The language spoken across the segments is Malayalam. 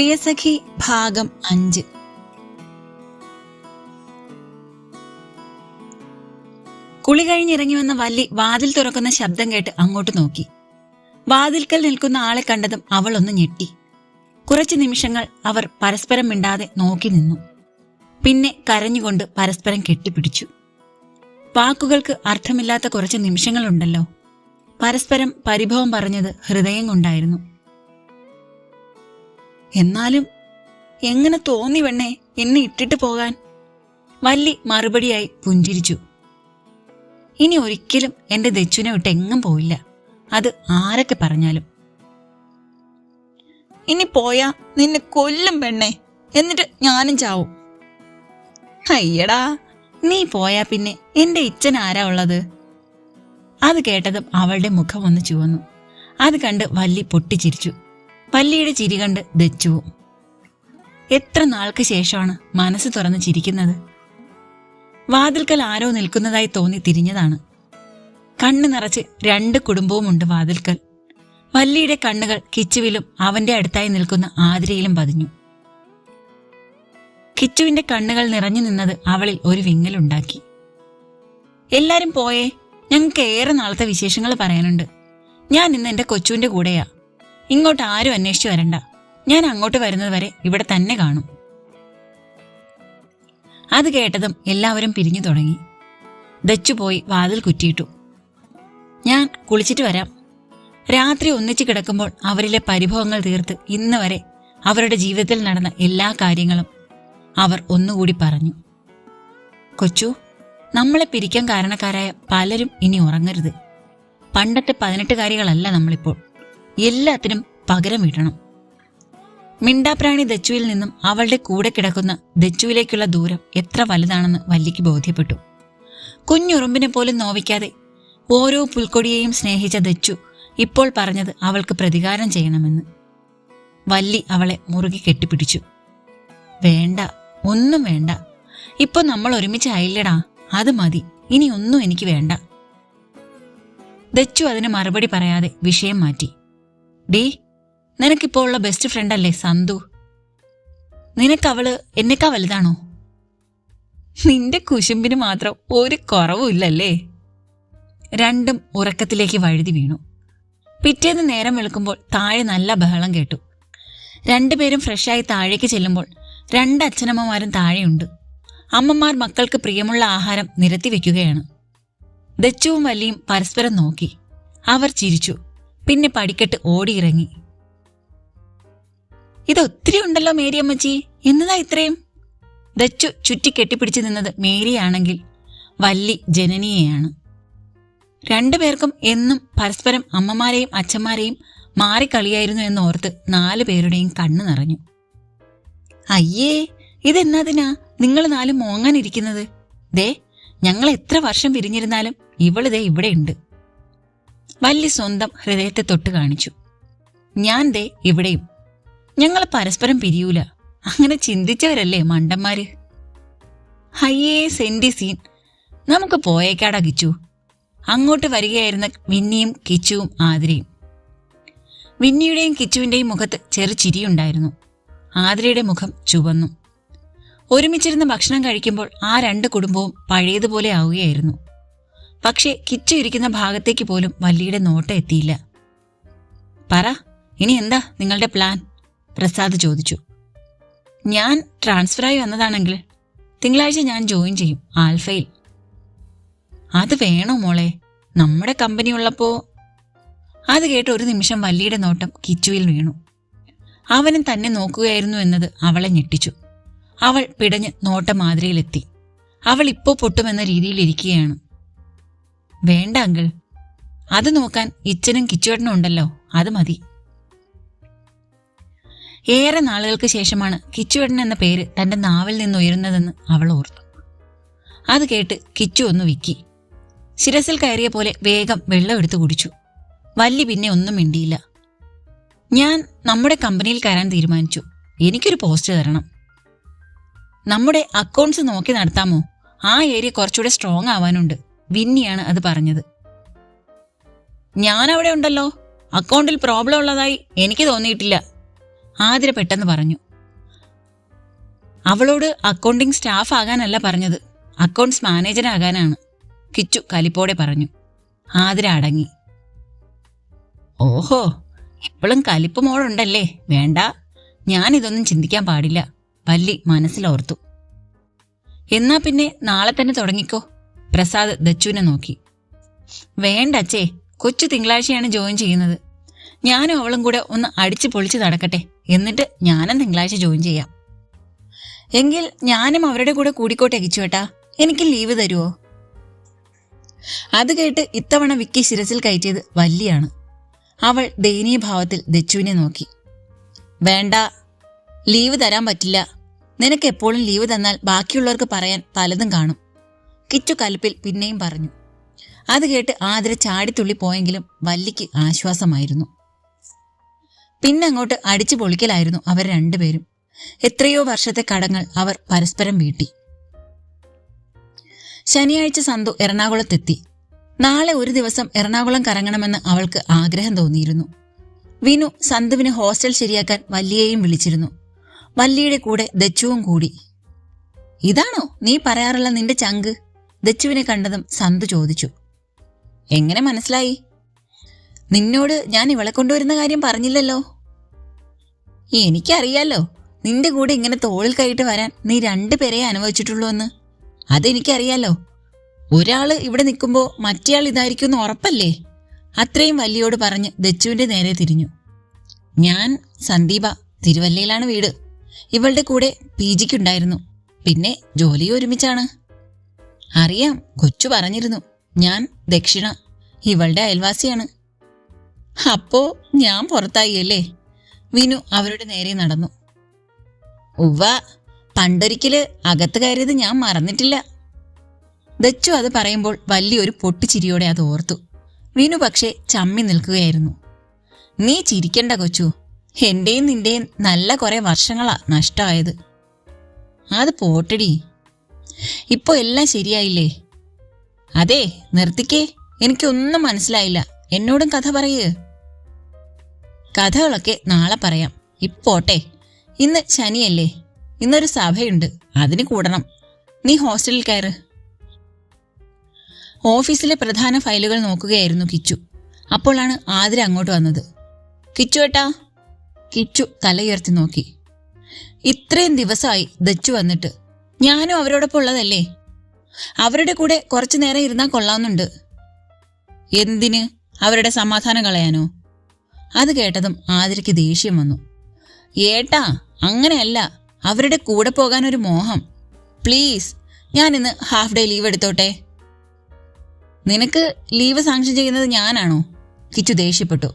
പ്രിയസഖി ഭാഗം അഞ്ച്. കുളി കഴിഞ്ഞിറങ്ങി വന്ന വല്ലി വാതിൽ തുറക്കുന്ന ശബ്ദം കേട്ട് അങ്ങോട്ട് നോക്കി. വാതിൽക്കൽ നിൽക്കുന്ന ആളെ കണ്ടതും അവൾ ഒന്ന് ഞെട്ടി. കുറച്ചു നിമിഷങ്ങൾ അവർ പരസ്പരം മിണ്ടാതെ നോക്കി നിന്നു. പിന്നെ കരഞ്ഞുകൊണ്ട് പരസ്പരം കെട്ടിപ്പിടിച്ചു. വാക്കുകൾക്ക് അർത്ഥമില്ലാത്ത കുറച്ച് നിമിഷങ്ങളുണ്ടല്ലോ. പരസ്പരം പരിഭവം പറഞ്ഞത് ഹൃദയം കൊണ്ടായിരുന്നു. എന്നാലും എങ്ങനെ തോന്നി വെണ്ണേ എന്നെ ഇട്ടിട്ട് പോകാൻ? വല്ലി മറുപടിയായി പുഞ്ചിരിച്ചു. ഇനി ഒരിക്കലും എന്റെ ദച്ചുനെ വിട്ട് എങ്ങും പോയില്ല അത് ആരൊക്കെ പറഞ്ഞാലും. ഇനി പോയാ നിന്നെ കൊല്ലും പെണ്ണേ. എന്നിട്ട് ഞാനും ചാവും. അയ്യടാ നീ പോയാ പിന്നെ എന്റെ ഇച്ഛൻ ആരാ ഉള്ളത്? അത് കേട്ടതും അവളുടെ മുഖം ഒന്ന് ചുവന്നു. അത് കണ്ട് വല്ലി പൊട്ടിച്ചിരിച്ചു. വല്ലിയുടെ ചിരി കണ്ട് ദച്ചുവും എത്ര നാൾക്ക് ശേഷമാണ് മനസ്സ് തുറന്ന് ചിരിക്കുന്നത്? വാതിൽക്കൽ ആരോ നിൽക്കുന്നതായി തോന്നി തിരിഞ്ഞതാണ്. കണ്ണു നിറച്ച് രണ്ട് കുടുംബവുമുണ്ട് വാതിൽക്കൽ. വല്ലിയുടെ കണ്ണുകൾ കിച്ചുവിലും അവന്റെ അടുത്തായി നിൽക്കുന്ന ആതിരയിലും പതിഞ്ഞു. കിച്ചുവിന്റെ കണ്ണുകൾ നിറഞ്ഞു നിന്നത് അവളിൽ ഒരു വിങ്ങലുണ്ടാക്കി എല്ലാരും പോയേ ഞങ്ങൾക്ക് ഏറെ നാളത്തെ വിശേഷങ്ങൾ പറയാനുണ്ട്. ഞാൻ ഇന്ന് എന്റെ കൊച്ചുവിന്റെ കൂടെയാ. ഇങ്ങോട്ട് ആരും അന്വേഷിച്ചു വരണ്ട. ഞാൻ അങ്ങോട്ട് വരുന്നത് വരെ ഇവിടെ തന്നെ കാണും. അത് കേട്ടതും എല്ലാവരും പിരിഞ്ഞു തുടങ്ങി. ദച്ചു പോയി വാതിൽ കുറ്റിയിട്ടു. ഞാൻ കുളിച്ചിട്ട് വരാം. രാത്രി ഒന്നിച്ചു കിടക്കുമ്പോൾ അവരിലെ പരിഭവങ്ങൾ തീർത്ത് ഇന്ന് വരെ അവരുടെ ജീവിതത്തിൽ നടന്ന എല്ലാ കാര്യങ്ങളും അവർ ഒന്നുകൂടി പറഞ്ഞു. കൊച്ചു നമ്മളെ പിരിക്കാൻ കാരണക്കാരായ പലരും ഇനി ഉറങ്ങരുത്. പണ്ടത്തെ പതിനെട്ടുകാരികളല്ല നമ്മളിപ്പോൾ. എല്ലാത്തിനും പകരം ഇടണം മിണ്ടാപ്രാണി ദച്ചുവിൽ നിന്നും അവളുടെ കൂടെ കിടക്കുന്ന ദച്ചുവിലേക്കുള്ള ദൂരം എത്ര വലുതാണെന്ന് വല്ലിക്ക് ബോധ്യപ്പെട്ടു. കുഞ്ഞുറുമ്പിനെ പോലും നോവിക്കാതെ ഓരോ പുൽക്കൊടിയെയും സ്നേഹിച്ച ദച്ചു ഇപ്പോൾ പറഞ്ഞത് അവൾക്ക് പ്രതികാരം ചെയ്യണമെന്ന്. വല്ലി അവളെ മുറുകി കെട്ടിപ്പിടിച്ചു. വേണ്ട ഒന്നും വേണ്ട. ഇപ്പൊ നമ്മൾ ഒരുമിച്ചായില്ലടാ അത് മതി ഇനി ഒന്നും എനിക്ക് വേണ്ട. ദച്ചു അതിന് മറുപടി പറയാതെ വിഷയം മാറ്റി. ഡീ നിനക്കിപ്പോ ഉള്ള ബെസ്റ്റ് ഫ്രണ്ട് അല്ലേ സന്തു? നിനക്കവൾ എന്നെക്കാ വലുതാണോ? നിന്റെ കുശുമ്പിന് മാത്രം ഒരു കുറവുമില്ലല്ലേ രണ്ടും ഉറക്കത്തിലേക്ക് വഴുതി വീണു. പിറ്റേന്ന് നേരം വെളുക്കുമ്പോൾ താഴെ നല്ല ബഹളം കേട്ടു. രണ്ടുപേരും ഫ്രഷായി താഴേക്ക് ചെല്ലുമ്പോൾ രണ്ട് അച്ഛനമ്മമാരും താഴെയുണ്ട്. അമ്മമാർ മക്കൾക്ക് പ്രിയമുള്ള ആഹാരം നിരത്തി വെക്കുകയാണ്. ദച്ചുവും വലിയും പരസ്പരം നോക്കി. അവർ ചിരിച്ചു. പിന്നെ പടിക്കെട്ട് ഓടിയിറങ്ങി. ഇതൊത്തിരി ഉണ്ടല്ലോ മേരി അമ്മച്ചി. എന്നതാ ഇത്രയും? ദച്ചു ചുറ്റി കെട്ടിപ്പിടിച്ചു നിന്നത് മേരിയാണെങ്കിൽ വല്ലി ജനനിയെയാണ്. രണ്ടുപേർക്കും എന്നും പരസ്പരം അമ്മമാരെയും അച്ഛന്മാരെയും മാറിക്കളിയായിരുന്നു എന്നോർത്ത് നാലു പേരുടെയും കണ്ണു നിറഞ്ഞു. അയ്യേ ഇതെന്നതിനാ? നിങ്ങൾ നാലും മോങ്ങാനിരിക്കുന്നത്. ദേ ഞങ്ങൾ എത്ര വർഷം പിരിഞ്ഞിരുന്നാലും ഇവളിതേ ഇവിടെയുണ്ട്. വല്ലി സ്വന്തം ഹൃദയത്തെ തൊട്ട് കാണിച്ചു. ഞാൻ ദേ ഇവിടെയും. ഞങ്ങൾ പരസ്പരം പിരിയൂല. അങ്ങനെ ചിന്തിച്ചവരല്ലേ മണ്ടന്മാര്? ഹയ്യേ സെന്റി സീൻ. നമുക്ക് പോയേക്കാടാ കിച്ചു. അങ്ങോട്ട് വരികയായിരുന്ന വിന്നിയും കിച്ചുവും ആതിരയും. വിന്നിയുടെയും കിച്ചുവിന്റെയും മുഖത്ത് ചെറു ചിരിയുണ്ടായിരുന്നു. ആതിരയുടെ മുഖം ചുവന്നു. ഒരുമിച്ചിരുന്ന് ഭക്ഷണം കഴിക്കുമ്പോൾ ആ രണ്ട് കുടുംബവും പഴയതുപോലെ ആവുകയായിരുന്നു. പക്ഷേ കിച്ചു ഇരിക്കുന്ന ഭാഗത്തേക്ക് പോലും വല്ലിയുടെ നോട്ടം എത്തിയില്ല. പറ ഇനി എന്താ നിങ്ങളുടെ പ്ലാൻ? പ്രസാദ് ചോദിച്ചു. ഞാൻ ട്രാൻസ്ഫറായി വന്നതാണെങ്കിൽ തിങ്കളാഴ്ച ഞാൻ ജോയിൻ ചെയ്യും ആൽഫയിൽ. അത് വേണോ മോളെ? നമ്മുടെ കമ്പനി ഉള്ളപ്പോ? അത് കേട്ട് ഒരു നിമിഷം വല്ലിയുടെ നോട്ടം കിച്ചുവിൽ വീണു. അവനും തന്നെ നോക്കുകയായിരുന്നു എന്നത് അവളെ ഞെട്ടിച്ചു. അവൾ പിടഞ്ഞ് നോട്ടം മാതിരിയിലെത്തി അവൾ ഇപ്പോ പൊട്ടുമെന്ന രീതിയിൽ ഇരിക്കുകയാണ്. വേണ്ട അങ്കിൾ. അത് നോക്കാൻ ഇച്ചനും കിച്ചുവേട്ടനും ഉണ്ടല്ലോ അത് മതി. ഏറെ നാളുകൾക്ക് ശേഷമാണ് കിച്ചുവേട്ടൻ എന്ന പേര് തന്റെ നാവിൽ നിന്ന് ഉയരുന്നതെന്ന് അവൾ ഓർത്തു. അത് കേട്ട് കിച്ചു ഒന്ന് വിക്കി. ശിരസിൽ കയറിയ പോലെ വേഗം വെള്ളം എടുത്തു കുടിച്ചു. വല്ലി പിന്നെ ഒന്നും മിണ്ടിയില്ല. ഞാൻ നമ്മുടെ കമ്പനിയിൽ കയറാൻ തീരുമാനിച്ചു. എനിക്കൊരു പോസ്റ്റ് തരണം. നമ്മുടെ അക്കൗണ്ട്സ് നോക്കി നടത്താമോ? ആ ഏരിയ കുറച്ചുകൂടെ സ്ട്രോങ് ആവാനുണ്ട്. വിന്നിയാണ് അത് പറഞ്ഞത്. ഞാൻ അവിടെ ഉണ്ടല്ലോ. അക്കൗണ്ടിൽ പ്രോബ്ലം ഉള്ളതായി എനിക്ക് തോന്നിയിട്ടില്ല. ആതിര പെട്ടെന്ന് പറഞ്ഞു. അവളോട് അക്കൗണ്ടിംഗ് സ്റ്റാഫ് ആകാനല്ല പറഞ്ഞത്. അക്കൗണ്ട്സ് മാനേജർ ആകാനാണ്. കിച്ചു കലിപ്പോടെ പറഞ്ഞു. ആതിര അടങ്ങി. ഓഹോ ഇപ്പോഴും കലിപ്പ് മോളുണ്ടല്ലേ? വേണ്ട. ഞാൻ ഇതൊന്നും ചിന്തിക്കാൻ പാടില്ല. പല്ലി മനസ്സിലോർത്തു. എന്നാ പിന്നെ നാളെ തന്നെ തുടങ്ങിക്കോ. പ്രസാദ് ദച്ചുവിനെ നോക്കി. വേണ്ട അച്ഛേ കൊച്ചു തിങ്കളാഴ്ചയാണ് ജോയിൻ ചെയ്യുന്നത്. ഞാനും അവളും കൂടെ ഒന്ന് അടിച്ചു പൊളിച്ച് നടക്കട്ടെ. എന്നിട്ട് ഞാനും തിങ്കളാഴ്ച ജോയിൻ ചെയ്യാം. എങ്കിൽ ഞാനും അവരുടെ കൂടെ കൂടിക്കോട്ടെ കിച്ചുവേട്ടാ. എനിക്ക് ലീവ് തരുമോ അത് കേട്ട് ഇത്തവണ വിക്കി ശിരസിൽ കയറ്റിയത് വല്യാണ് അവൾ ദയനീയ ഭാവത്തിൽ ദച്ചുവിനെ നോക്കി. വേണ്ട ലീവ് തരാൻ പറ്റില്ല. നിനക്ക് എപ്പോഴും ലീവ് തന്നാൽ ബാക്കിയുള്ളവർക്ക് പറയാൻ പലതും കാണും. കിച്ചു കലിപ്പിൽ പിന്നെയും പറഞ്ഞു. അത് കേട്ട് ആതിര ചാടിത്തുള്ളി പോയെങ്കിലും വല്ലിക്ക് ആശ്വാസമായിരുന്നു. പിന്നെ അങ്ങോട്ട് അടിച്ചു പൊളിക്കലായിരുന്നു അവർ രണ്ടുപേരും. എത്രയോ വർഷത്തെ കടങ്ങൾ അവർ പരസ്പരം വീട്ടി. ശനിയാഴ്ച സന്തു എറണാകുളത്തെത്തി. നാളെ ഒരു ദിവസം എറണാകുളം കറങ്ങണമെന്ന് അവൾക്ക് ആഗ്രഹം തോന്നിയിരുന്നു. വിനു സന്തുവിന് ഹോസ്റ്റൽ ശരിയാക്കാൻ വല്ലിയെയും വിളിച്ചിരുന്നു. വല്ലിയുടെ കൂടെ ദച്ചുവും കൂടി. ഇതാണോ? നീ പറയാറുള്ള നിന്റെ ചങ്ക്? ദച്ചുവിനെ കണ്ടതും സന്ത് ചോദിച്ചു എങ്ങനെ മനസ്സിലായി? നിന്നോട് ഞാൻ ഇവളെ കൊണ്ടുവരുന്ന കാര്യം പറഞ്ഞില്ലല്ലോ. എനിക്കറിയാലോ നിന്റെ കൂടെ ഇങ്ങനെ തോളിൽ കൈയിട്ട് വരാൻ നീ രണ്ടു പേരെ അനുഭവിച്ചിട്ടുള്ളൂ എന്ന്. അതെനിക്കറിയാലോ ഒരാൾ ഇവിടെ നിൽക്കുമ്പോൾ മറ്റേയാൾ ഇതായിരിക്കും എന്ന് ഉറപ്പല്ലേ? അത്രയും വല്ലിയോട് പറഞ്ഞ് ദച്ചുവിന്റെ നേരെ തിരിഞ്ഞു. ഞാൻ സന്ദീപ തിരുവല്ലയിലാണ് വീട്. ഇവളുടെ കൂടെ പി ജിക്കുണ്ടായിരുന്നു പിന്നെ ജോലിയും ഒരുമിച്ചാണ്. അറിയാം കൊച്ചു പറഞ്ഞിരുന്നു. ഞാൻ ദക്ഷിണ ഇവളുടെ അയൽവാസിയാണ്. അപ്പോ ഞാൻ പുറത്തായി അല്ലേ? വിനു അവരുടെ നേരെ നടന്നു. ഉവ്വ പണ്ടൊരിക്കൽ അകത്ത് കയറിയത് ഞാൻ മറന്നിട്ടില്ല. ദച്ചു അത് പറയുമ്പോൾ വലിയൊരു പൊട്ടിച്ചിരിയോടെ അത് ഓർത്തു. വിനു പക്ഷേ ചമ്മി നിൽക്കുകയായിരുന്നു. നീ ചിരിക്കണ്ട കൊച്ചു. എന്റെയും നിന്റെയും നല്ല കുറെ വർഷങ്ങളാ നഷ്ടമായത്. അത് പോട്ടടി. ഇപ്പൊ എല്ലാം ശരിയായില്ലേ? അതെ നിർത്തിക്കേ. എനിക്കൊന്നും മനസ്സിലായില്ല. എന്നോടും കഥ പറയേ. കഥകളൊക്കെ നാളെ പറയാം. ഇപ്പോട്ടെ. ഇന്ന് ശനിയല്ലേ. ഇന്നൊരു സഭയുണ്ട്. അതിന് കൂടണം. നീ ഹോസ്റ്റലിൽ കയറ്. ഓഫീസിലെ പ്രധാന ഫയലുകൾ നോക്കുകയായിരുന്നു കിച്ചു. അപ്പോഴാണ് ആതിര അങ്ങോട്ട് വന്നത്. കിച്ചു ഏട്ടാ. കിച്ചു തലയുയർത്തി നോക്കി. ഇത്രയും ദിവസമായി ദച്ചു വന്നിട്ട് ഞാനും അവരോടൊപ്പം ഉള്ളതല്ലേ? അവരുടെ കൂടെ കുറച്ചു നേരം ഇരുന്നാൽ കൊള്ളാവുന്നുണ്ട് എന്തിന്? അവരുടെ സമാധാനം കളയാനോ? അത് കേട്ടതും ആതിരയ്ക്ക് ദേഷ്യം വന്നു. ഏട്ടാ അങ്ങനെയല്ല. അവരുടെ കൂടെ പോകാൻ ഒരു മോഹം. പ്ലീസ് ഞാൻ ഇന്ന് ഹാഫ് ഡേ ലീവ് എടുത്തോട്ടെ? നിനക്ക് ലീവ് സാങ്ഷൻ ചെയ്യുന്നത് ഞാനാണോ? കിച്ചു ദേഷ്യപ്പെട്ടു.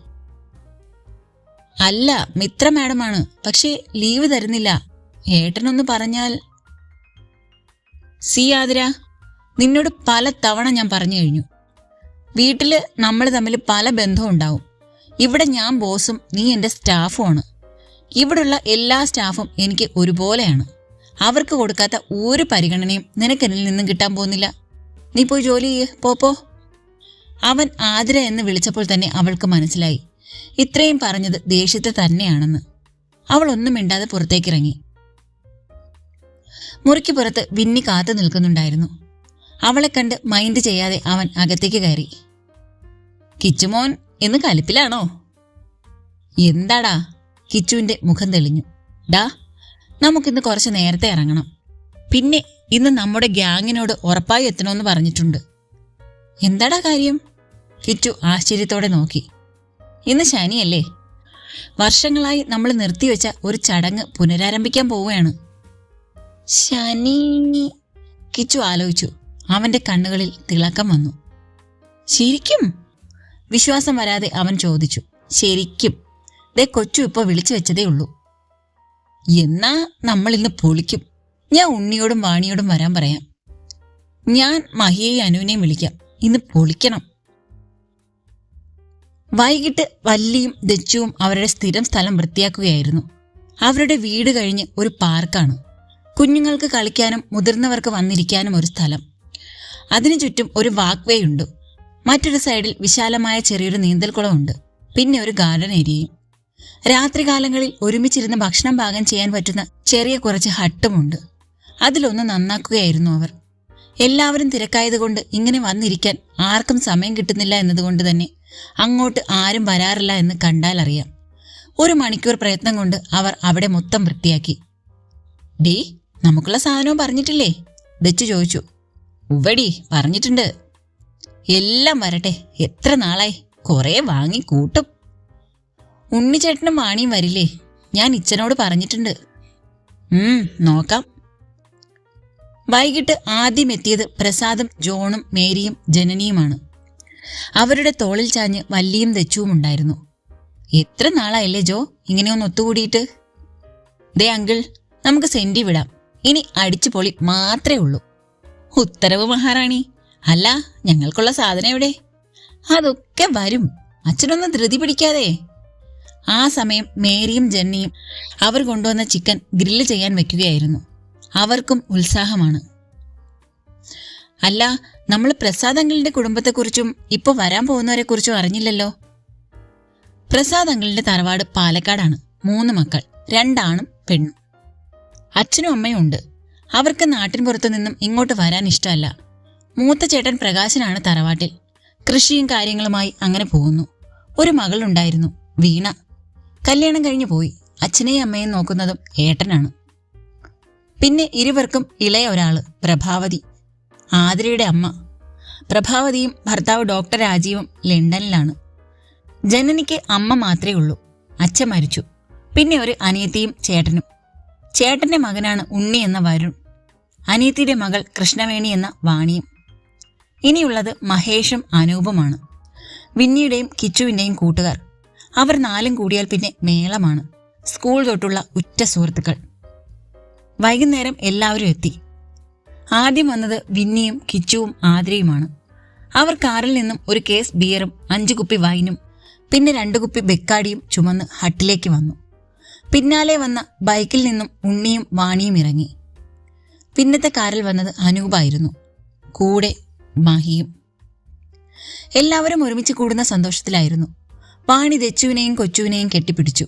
അല്ല മിത്ര മാഡമാണ്. പക്ഷേ ലീവ് തരുന്നില്ല. ഏട്ടനൊന്ന് പറഞ്ഞാൽ സി ആതിര നിന്നോട് പല തവണ ഞാൻ പറഞ്ഞു കഴിഞ്ഞു. വീട്ടിൽ നമ്മൾ തമ്മിൽ പല ബന്ധവും ഉണ്ടാവും. ഇവിടെ ഞാൻ ബോസും നീ എന്റെ സ്റ്റാഫുമാണ് ഇവിടുള്ള എല്ലാ സ്റ്റാഫും എനിക്ക് ഒരുപോലെയാണ്. അവർക്ക് കൊടുക്കാത്ത ഒരു പരിഗണനയും നിനക്കെന്നിൽ നിന്നും കിട്ടാൻ പോകുന്നില്ല. നീ പോയി ജോലി ചെയ്യ് പോപ്പോ അവൻ ആതിര എന്ന് വിളിച്ചപ്പോൾ തന്നെ അവൾക്ക് മനസ്സിലായി. ഇത്രയും പറഞ്ഞത് ദേഷ്യത്തെ തന്നെയാണെന്ന്. അവൾ ഒന്നും മിണ്ടാതെ പുറത്തേക്കിറങ്ങി. മുറിക്ക് പുറത്ത് വിന്നി കാത്തു നിൽക്കുന്നുണ്ടായിരുന്നു. അവളെ കണ്ട് മൈൻഡ് ചെയ്യാതെ അവൻ അകത്തേക്ക് കയറി. കിച്ചുമോൻ എന്ന് കലിപ്പിലാണോ? എന്താടാ? കിച്ചുവിന്റെ മുഖം തെളിഞ്ഞു. ഡാ നമുക്കിന്ന് കുറച്ച് നേരത്തെ ഇറങ്ങണം. പിന്നെ ഇന്ന് നമ്മുടെ ഗ്യാങ്ങിനോട് ഉറപ്പായി എത്തണമെന്ന് പറഞ്ഞിട്ടുണ്ട്. എന്താടാ കാര്യം? കിച്ചു ആശ്ചര്യത്തോടെ നോക്കി. ഇന്ന് ശനിയല്ലേ. വർഷങ്ങളായി നമ്മൾ നിർത്തിവെച്ച ഒരു ചടങ്ങ് പുനരാരംഭിക്കാൻ പോവുകയാണ്. ശനി കിച്ചു ആലോചിച്ചു. അവന്റെ കണ്ണുകളിൽ തിളക്കം വന്നു. ശരിക്കും? വിശ്വാസം വരാതെ അവൻ ചോദിച്ചു. ശരിക്കും. ദേ കൊച്ചു ഇപ്പൊ വിളിച്ചു വെച്ചതേ ഉള്ളൂ. എന്നാ നമ്മൾ ഇന്ന് പൊളിക്കും. ഞാൻ ഉണ്ണിയോടും വാണിയോടും വരാൻ പറയാം. ഞാൻ മഹിയെയും അനുവിനെയും വിളിക്കാം. ഇന്ന് പൊളിക്കണം. വൈകിട്ട് വല്ലിയും ദച്ചുവും അവരുടെ സ്ഥിരം സ്ഥലം വൃത്തിയാക്കുകയായിരുന്നു. അവരുടെ വീട് കഴിഞ്ഞ് ഒരു പാർക്കാണ്. കുഞ്ഞുങ്ങൾക്ക് കളിക്കാനും മുതിർന്നവർക്ക് വന്നിരിക്കാനും ഒരു സ്ഥലം. അതിനു ചുറ്റും ഒരു വാക്വേ ഉണ്ട്. മറ്റൊരു സൈഡിൽ വിശാലമായ ചെറിയൊരു നീന്തൽക്കുളമുണ്ട്. പിന്നെ ഒരു ഗാർഡൻ ഏരിയയും രാത്രികാലങ്ങളിൽ ഒരുമിച്ചിരുന്ന് ഭക്ഷണം പാകം ചെയ്യാൻ പറ്റുന്ന ചെറിയ കുറച്ച് ഹട്ടുമുണ്ട് അതിലൊന്ന് നന്നാക്കുകയായിരുന്നു അവർ. എല്ലാവരും തിരക്കായതുകൊണ്ട് ഇങ്ങനെ വന്നിരിക്കാൻ ആർക്കും സമയം കിട്ടുന്നില്ല എന്നതുകൊണ്ട് തന്നെ അങ്ങോട്ട് ആരും വരാറില്ല എന്ന് കണ്ടാൽ അറിയാം. ഒരു മണിക്കൂർ പ്രയത്നം കൊണ്ട് അവർ അവിടെ മൊത്തം വൃത്തിയാക്കി. ഡീ നമുക്കുള്ള സാധനവും പറഞ്ഞിട്ടില്ലേ? ഡച്ച് ചോദിച്ചു. ഉവടി പറഞ്ഞിട്ടുണ്ട്. എല്ലാം വരട്ടെ എത്ര നാളായി? കുറേ വാങ്ങി കൂട്ടും. ഉണ്ണിച്ചേട്ടനും മാണിയും വരില്ലേ? ഞാൻ ഇച്ചനോട് പറഞ്ഞിട്ടുണ്ട്. നോക്കാം. വൈകിട്ട് ആദ്യം എത്തിയത് പ്രസാദും ജോണും മേരിയും ജനനിയുമാണ്. അവരുടെ തോളിൽ ചാഞ്ഞ് വല്ലിയും ദച്ചുവും ഉണ്ടായിരുന്നു. എത്ര നാളായില്ലേ ജോ ഇങ്ങനെയൊന്ന് ഒത്തുകൂടിയിട്ട്? ദേ അങ്കിൾ നമുക്ക് സെന്റി വിടാം. ഇനി അടിച്ചു പൊളി മാത്രമേ ഉള്ളൂ. ഉത്തരവ് മഹാറാണി. അല്ല ഞങ്ങൾക്കുള്ള സാധനം എവിടെ? അതൊക്കെ വരും. അച്ഛനൊന്ന് ധൃതി പിടിക്കാതെ. ആ സമയം മേരിയും ജെന്നിയും അവർ കൊണ്ടുവന്ന ചിക്കൻ ഗ്രില്ല് ചെയ്യാൻ വെക്കുകയായിരുന്നു. അവർക്കും ഉത്സാഹമാണ്. അല്ല നമ്മൾ പ്രസാദങ്ങളുടെ കുടുംബത്തെക്കുറിച്ചും ഇപ്പൊ വരാൻ പോകുന്നവരെക്കുറിച്ചും അറിഞ്ഞില്ലല്ലോ. പ്രസാദങ്ങളുടെ തറവാട് പാലക്കാടാണ്. മൂന്ന് മക്കൾ രണ്ടാണും പെണ്ണും. അച്ഛനും അമ്മയും ഉണ്ട്. അവർക്ക് നാട്ടിൻ പുറത്തു നിന്നും ഇങ്ങോട്ട് വരാൻ ഇഷ്ടമല്ല. മൂത്ത ചേട്ടൻ പ്രകാശനാണ് തറവാട്ടിൽ. കൃഷിയും കാര്യങ്ങളുമായി അങ്ങനെ പോകുന്നു. ഒരു മകളുണ്ടായിരുന്നു വീണ. കല്യാണം കഴിഞ്ഞു പോയി. അച്ഛനെയും അമ്മയും നോക്കുന്നതും ഏട്ടനാണ്. പിന്നെ ഇരുവർക്കും ഇളയ ഒരാൾ പ്രഭാവതി. ആതിരയുടെ അമ്മ. പ്രഭാവതിയും ഭർത്താവ് ഡോക്ടർ രാജീവും ലണ്ടനിലാണ്. ജനനിക്ക് അമ്മ മാത്രമേ ഉള്ളൂ. അച്ഛൻ മരിച്ചു. പിന്നെ ഒരു അനിയത്തിയും ചേട്ടനും. ചേട്ടന്റെ മകനാണ് ഉണ്ണി എന്ന വരുൺ. അനീത്തിയുടെ മകൾ കൃഷ്ണവേണി എന്ന വാണിയും. ഇനിയുള്ളത് മഹേഷും അനൂപുമാണ്. വിന്നിയുടെയും കിച്ചുവിന്റെയും കൂട്ടുകാർ. അവർ നാലും കൂടിയാൽ പിന്നെ മേളമാണ്. സ്കൂൾ തൊട്ടുള്ള ഉറ്റ സുഹൃത്തുക്കൾ. വൈകുന്നേരം എല്ലാവരും എത്തി. ആദ്യം വന്നത് വിന്നിയും കിച്ചുവും ആതിരയുമാണ്. അവർ കാറിൽ നിന്നും ഒരു കേസ് ബിയറും അഞ്ചു കുപ്പി വൈനും പിന്നെ രണ്ടു കുപ്പി ബെക്കാടിയും ചുമന്ന് ഹട്ടിലേക്ക് വന്നു. പിന്നാലെ വന്ന ബൈക്കിൽ നിന്നും ഉണ്ണിയും വാണിയും ഇറങ്ങി. പിന്നത്തെ കാറിൽ വന്നത് അനൂപായിരുന്നു. കൂടെ മാഹിയും. എല്ലാവരും ഒരുമിച്ച് കൂടുന്ന സന്തോഷത്തിലായിരുന്നു. വാണി ദച്ചുവിനെയും കൊച്ചുവിനെയും കെട്ടിപ്പിടിച്ചു.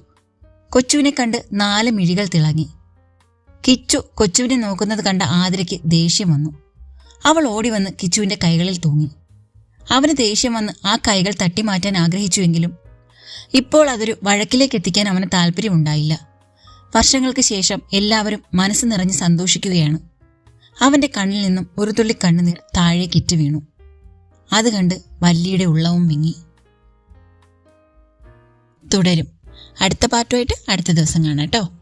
കൊച്ചുവിനെ കണ്ട് നാല് മിഴികൾ തിളങ്ങി. കിച്ചു കൊച്ചുവിനെ നോക്കുന്നത് കണ്ട ആതിരയ്ക്ക് ദേഷ്യം വന്നു. അവൾ ഓടി വന്ന് കിച്ചുവിന്റെ കൈകളിൽ തൂങ്ങി. അവന് ദേഷ്യം വന്ന് ആ കൈകൾ തട്ടിമാറ്റാൻ ആഗ്രഹിച്ചുവെങ്കിലും ഇപ്പോൾ അതൊരു വഴക്കിലേക്ക് എത്തിക്കാൻ അവന് താല്പര്യമുണ്ടായില്ല. വർഷങ്ങൾക്ക് ശേഷം എല്ലാവരും മനസ്സ് നിറഞ്ഞ് സന്തോഷിക്കുകയാണ്. അവന്റെ കണ്ണിൽ നിന്നും ഒരു തുള്ളി കണ്ണുനീർ താഴേക്ക് ഇറ്റ് വീണു. അത് കണ്ട് വല്ലിയുടെ ഉള്ളവും വിങ്ങി. തുടരും. അടുത്ത പാട്ടുമായിട്ട് അടുത്ത ദിവസം കാണാം കേട്ടോ.